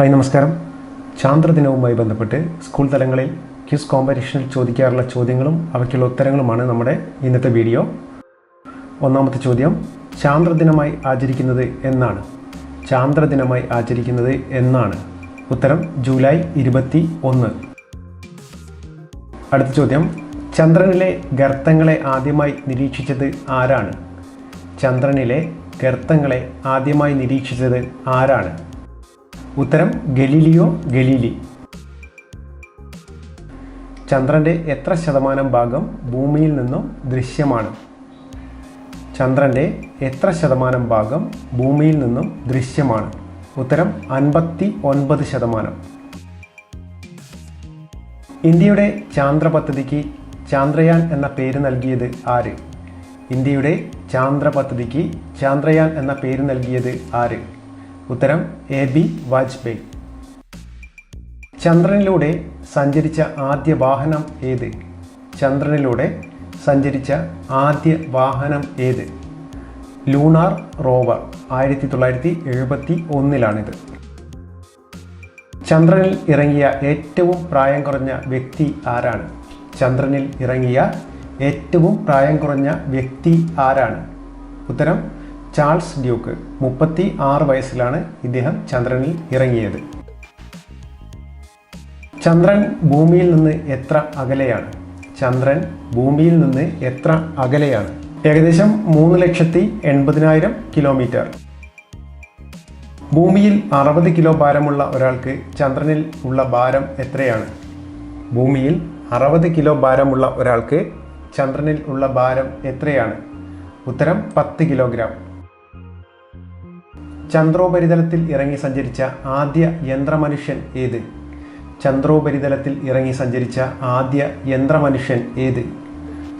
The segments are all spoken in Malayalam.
ഹായ് നമസ്കാരം. ചാന്ദ്രദിനവുമായി ബന്ധപ്പെട്ട് സ്കൂൾ തലങ്ങളിൽ ക്യൂസ് കോമ്പറ്റീഷനിൽ ചോദിക്കാറുള്ള ചോദ്യങ്ങളും അവയ്ക്കുള്ള ഉത്തരങ്ങളുമാണ് നമ്മുടെ ഇന്നത്തെ വീഡിയോ. ഒന്നാമത്തെ ചോദ്യം ചാന്ദ്രദിനമായി ആചരിക്കുന്നത് എന്നാണ്. ചാന്ദ്രദിനമായി ആചരിക്കുന്നത് എന്നാണ്. ഉത്തരം ജൂലൈ ഇരുപത്തി ഒന്ന് അടുത്ത ചോദ്യം ചന്ദ്രനിലെ ഗർത്തങ്ങളെ ആദ്യമായി നിരീക്ഷിച്ചത് ആരാണ്? ചന്ദ്രനിലെ ഗർത്തങ്ങളെ ആദ്യമായി നിരീക്ഷിച്ചത് ആരാണ്? ഉത്തരം ഗലീലിയോ ഗലീലി. ചന്ദ്രന്റെ എത്ര ശതമാനം ഭാഗം ഭൂമിയിൽ നിന്നും ദൃശ്യമാണ്? ചന്ദ്രന്റെ എത്ര ശതമാനം ഭാഗം ഭൂമിയിൽ നിന്നും ദൃശ്യമാണ്? ഉത്തരം അൻപത്തി ഒൻപത് ശതമാനം. ഇന്ത്യയുടെ ചാന്ദ്ര പദ്ധതിക്ക് ചാന്ദ്രയാൻ എന്ന പേര് നൽകിയത് ആര്? ഇന്ത്യയുടെ ചാന്ദ്ര പദ്ധതിക്ക് ചാന്ദ്രയാൻ എന്ന പേര് നൽകിയത് ആര്? ഉത്തരം എ ബി വാജ്പേയി. ചന്ദ്രനിലൂടെ സഞ്ചരിച്ച ആദ്യ വാഹനം ഏത്? ചന്ദ്രനിലൂടെ സഞ്ചരിച്ച ആദ്യ വാഹനം ഏത്? ലൂണാർ റോവർ ആയിരത്തി തൊള്ളായിരത്തി എഴുപത്തി ഒന്നിലാണിത് ചന്ദ്രനിൽ ഇറങ്ങിയ ഏറ്റവും പ്രായം കുറഞ്ഞ വ്യക്തി ആരാണ്? ചന്ദ്രനിൽ ഇറങ്ങിയ ഏറ്റവും പ്രായം കുറഞ്ഞ വ്യക്തി ആരാണ്? ഉത്തരം ചാൾസ് ഡ്യൂക്ക് മുപ്പത്തി ആറ് വയസ്സിലാണ് ഇദ്ദേഹം ചന്ദ്രനിൽ ഇറങ്ങിയത്. ചന്ദ്രൻ ഭൂമിയിൽ നിന്ന് എത്ര അകലെയാണ്? ചന്ദ്രൻ ഭൂമിയിൽ നിന്ന് എത്ര അകലെയാണ്? ഏകദേശം മൂന്ന് ലക്ഷത്തി എൺപതിനായിരം കിലോമീറ്റർ. ഭൂമിയിൽ അറുപത് കിലോ ഭാരമുള്ള ഒരാൾക്ക് ചന്ദ്രനിൽ ഉള്ള ഭാരം എത്രയാണ്? ഭൂമിയിൽ അറുപത് കിലോ ഭാരമുള്ള ഒരാൾക്ക് ചന്ദ്രനിൽ ഉള്ള ഭാരം എത്രയാണ്? ഉത്തരം പത്ത് കിലോഗ്രാം. ചന്ദ്രോപരിതലത്തിൽ ഇറങ്ങി സഞ്ചരിച്ച ആദ്യ യന്ത്രമനുഷ്യൻ ഏത്? ചന്ദ്രോപരിതലത്തിൽ ഇറങ്ങി സഞ്ചരിച്ച ആദ്യ യന്ത്രമനുഷ്യൻ ഏത്?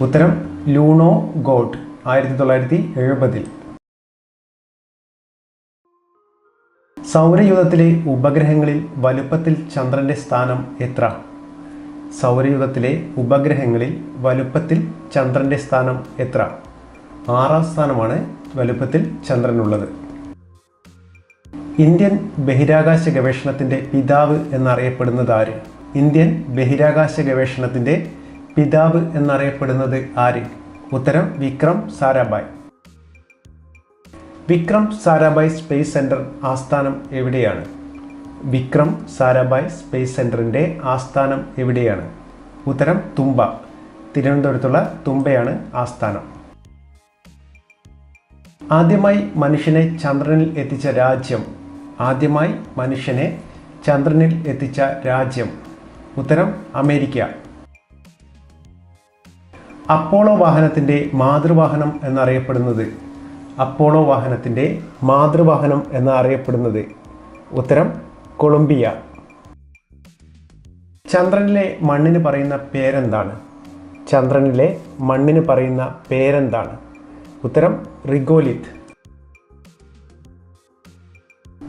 ഉത്തരം ലൂണോ ഗോഡ് ആയിരത്തി തൊള്ളായിരത്തി എഴുപതിൽ സൗരയുഗത്തിലെ ഉപഗ്രഹങ്ങളിൽ വലുപ്പത്തിൽ ചന്ദ്രന്റെ സ്ഥാനം എത്ര? സൗരയുഗത്തിലെ ഉപഗ്രഹങ്ങളിൽ വലുപ്പത്തിൽ ചന്ദ്രന്റെ സ്ഥാനം എത്ര? ആറാം സ്ഥാനമാണ് വലുപ്പത്തിൽ ചന്ദ്രനുള്ളത്. ഇന്ത്യൻ ബഹിരാകാശ ഗവേഷണത്തിന്റെ പിതാവ് എന്നറിയപ്പെടുന്നത് ആര്? ഇന്ത്യൻ ബഹിരാകാശ ഗവേഷണത്തിന്റെ പിതാവ് എന്നറിയപ്പെടുന്നത് ആര്? ഉത്തരം വിക്രം സാരാഭായ്. വിക്രം സാരാഭായ് സ്പേസ് സെന്റർ ആസ്ഥാനം എവിടെയാണ്? വിക്രം സാരാഭായ് സ്പേസ് സെന്ററിന്റെ ആസ്ഥാനം എവിടെയാണ്? ഉത്തരം തുമ്പ തിരുവനന്തപുരത്തുള്ള തുമ്പയാണ് ആസ്ഥാനം. ആദ്യമായി മനുഷ്യനെ ചന്ദ്രനിൽ എത്തിച്ച രാജ്യം ആദ്യമായി മനുഷ്യനെ ചന്ദ്രനിൽ എത്തിച്ച രാജ്യം. ഉത്തരം അമേരിക്ക. അപ്പോളോ വാഹനത്തിന്റെ മാതൃവാഹനം എന്നറിയപ്പെടുന്നത്. അപ്പോളോ വാഹനത്തിന്റെ മാതൃവാഹനം എന്നറിയപ്പെടുന്നത്. ഉത്തരം കൊളംബിയ. ചന്ദ്രനിലെ മണ്ണിന് പറയുന്ന പേരെന്താണ്? ചന്ദ്രനിലെ മണ്ണിന് പറയുന്ന പേരെന്താണ്? ഉത്തരം റിഗോലിത്ത്.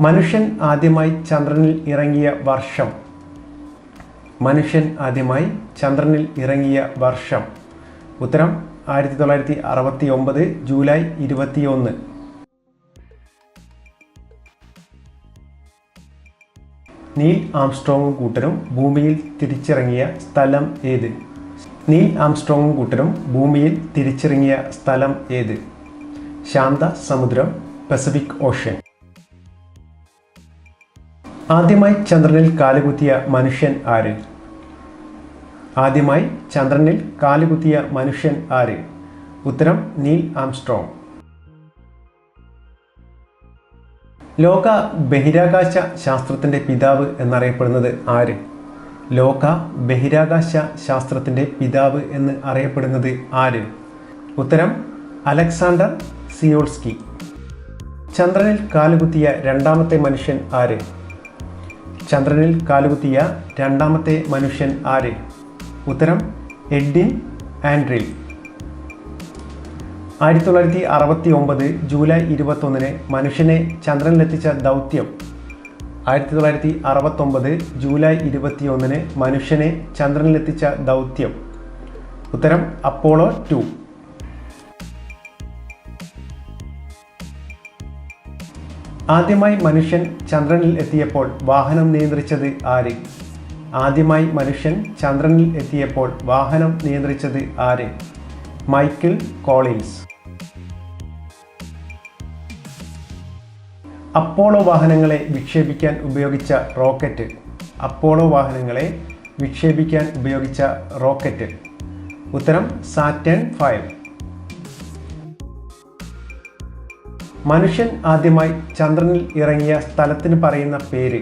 മനുഷ്യൻ ആദ്യമായി ചന്ദ്രനിൽ ഇറങ്ങിയ വർഷം. മനുഷ്യൻ ആദ്യമായി ചന്ദ്രനിൽ ഇറങ്ങിയ വർഷം. ഉത്തരം ആയിരത്തി തൊള്ളായിരത്തി അറുപത്തി ഒമ്പത് ജൂലൈ ഇരുപത്തിയൊന്ന്. നീൽ ആംസ്ട്രോങ്ങും കൂട്ടരും ഭൂമിയിൽ തിരിച്ചിറങ്ങിയ സ്ഥലം ഏത്? നീൽ ആംസ്ട്രോങ്ങും കൂട്ടരും ഭൂമിയിൽ തിരിച്ചിറങ്ങിയ സ്ഥലം ഏത്? ശാന്ത സമുദ്രം പസഫിക് ഓഷ്യൻ ആദ്യമായി ചന്ദ്രനിൽ കാലുകുത്തിയ മനുഷ്യൻ ആര്? ആദ്യമായി ചന്ദ്രനിൽ കാലുകുത്തിയ മനുഷ്യൻ ആര്? ഉത്തരം നീൽ ആംസ്ട്രോങ്. ലോക ബഹിരാകാശ ശാസ്ത്രത്തിന്റെ പിതാവ് എന്നറിയപ്പെടുന്നത് ആര്? ലോക ബഹിരാകാശ ശാസ്ത്രത്തിന്റെ പിതാവ് എന്ന് അറിയപ്പെടുന്നത് ആര്? ഉത്തരം അലക്സാണ്ടർ സിയോൾസ്കി. ചന്ദ്രനിൽ കാലുകുത്തിയ രണ്ടാമത്തെ മനുഷ്യൻ ആര്? ചന്ദ്രനിൽ കാലുകുത്തിയ രണ്ടാമത്തെ മനുഷ്യൻ ആര്? ഉത്തരം എഡ്വിൻ ആൻഡ്രിൽ. ആയിരത്തി തൊള്ളായിരത്തി അറുപത്തി ഒമ്പത് ജൂലൈ ഇരുപത്തൊന്നിന് മനുഷ്യനെ ചന്ദ്രനിലെത്തിച്ച ദൗത്യം. ആയിരത്തി തൊള്ളായിരത്തി അറുപത്തൊമ്പത് ജൂലൈ ഇരുപത്തിയൊന്നിന് മനുഷ്യനെ ചന്ദ്രനിലെത്തിച്ച ദൗത്യം. ഉത്തരം അപ്പോളോ ടു. ആദ്യമായി മനുഷ്യൻ ചന്ദ്രനിൽ എത്തിയപ്പോൾ വാഹനം നിയന്ത്രിച്ചത് ആര്? ആദ്യമായി മനുഷ്യൻ ചന്ദ്രനിൽ എത്തിയപ്പോൾ വാഹനം നിയന്ത്രിച്ചത് ആര്? Michael Collins. അപ്പോളോ വാഹനങ്ങളെ വിക്ഷേപിക്കാൻ ഉപയോഗിച്ച റോക്കറ്റ്. അപ്പോളോ വാഹനങ്ങളെ വിക്ഷേപിക്കാൻ ഉപയോഗിച്ച റോക്കറ്റ്. ഉത്തരം സാറ്റേൺ ഫൈവ് മനുഷ്യൻ ആദ്യമായി ചന്ദ്രനിൽ ഇറങ്ങിയ സ്ഥലത്തിന് പറയുന്ന പേര്.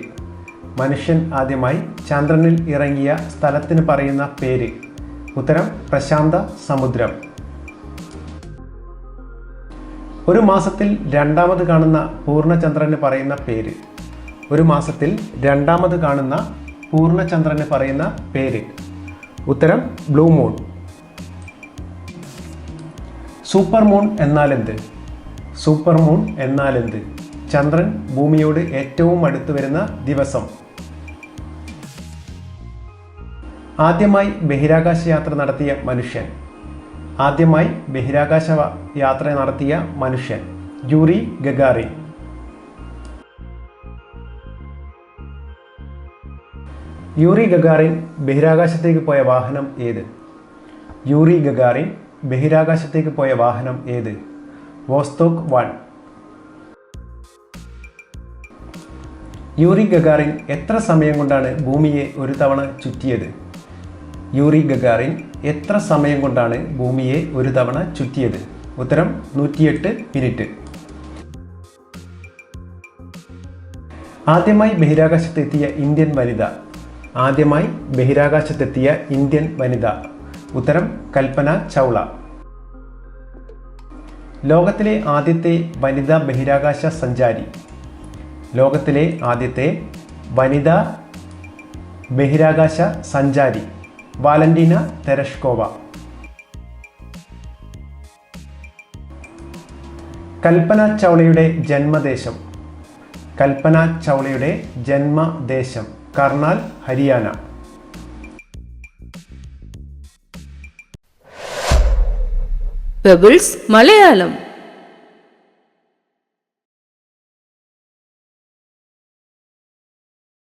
മനുഷ്യൻ ആദ്യമായി ചന്ദ്രനിൽ ഇറങ്ങിയ സ്ഥലത്തിന് പറയുന്ന പേര്. ഉത്തരം പ്രശാന്ത സമുദ്രം. ഒരു മാസത്തിൽ രണ്ടാമത് കാണുന്ന പൂർണചന്ദ്രന് പറയുന്ന പേര്. ഒരു മാസത്തിൽ രണ്ടാമത് കാണുന്ന പൂർണചന്ദ്രന് പറയുന്ന പേര്. ഉത്തരം ബ്ലൂ മൂൺ. സൂപ്പർ മൂൺ എന്നാൽ എന്ത്? സൂപ്പർ മൂൺ എന്നാൽ എന്ത് ചന്ദ്രൻ ഭൂമിയോട് ഏറ്റവും അടുത്ത് വരുന്ന ദിവസം. ആദ്യമായി ബഹിരാകാശ യാത്ര നടത്തിയ മനുഷ്യൻ. ആദ്യമായി ബഹിരാകാശ യാത്ര നടത്തിയ മനുഷ്യൻ. ജൂറി ഗഗാറിൻ യൂറി ഗഗാറിൻ ബഹിരാകാശത്തേക്ക് പോയ വാഹനം ഏത്? യൂറി ഗഗാറിൻ ബഹിരാകാശത്തേക്ക് പോയ വാഹനം ഏത്? വോസ്തോക്ക് വൺ യൂറി ഗഗാറിൻ എത്ര സമയം കൊണ്ടാണ് ഭൂമിയെ ഒരു തവണ ചുറ്റിയത്? യൂറി ഗഗാറിൻ എത്ര സമയം കൊണ്ടാണ് ഭൂമിയെ ഒരു തവണ ചുറ്റിയത്? ഉത്തരം നൂറ്റിയെട്ട് മിനിറ്റ്. ആദ്യമായി ബഹിരാകാശത്തെത്തിയ ഇന്ത്യൻ വനിത. ആദ്യമായി ബഹിരാകാശത്തെത്തിയ ഇന്ത്യൻ വനിത. ഉത്തരം കൽപ്പന ചൗള. ലോകത്തിലെ ആദ്യത്തെ വനിതാ ബഹിരാകാശ സഞ്ചാരി. ലോകത്തിലെ ആദ്യത്തെ വനിതാ ബഹിരാകാശ സഞ്ചാരി വാലന്റീന തെരഷ്കോവ. കൽപ്പന ചൗളയുടെ ജന്മദേശം. കൽപ്പന ചൗളയുടെ ജന്മദേശം കർണാൽ ഹരിയാന. பெபிள்ஸ் மலையாளம்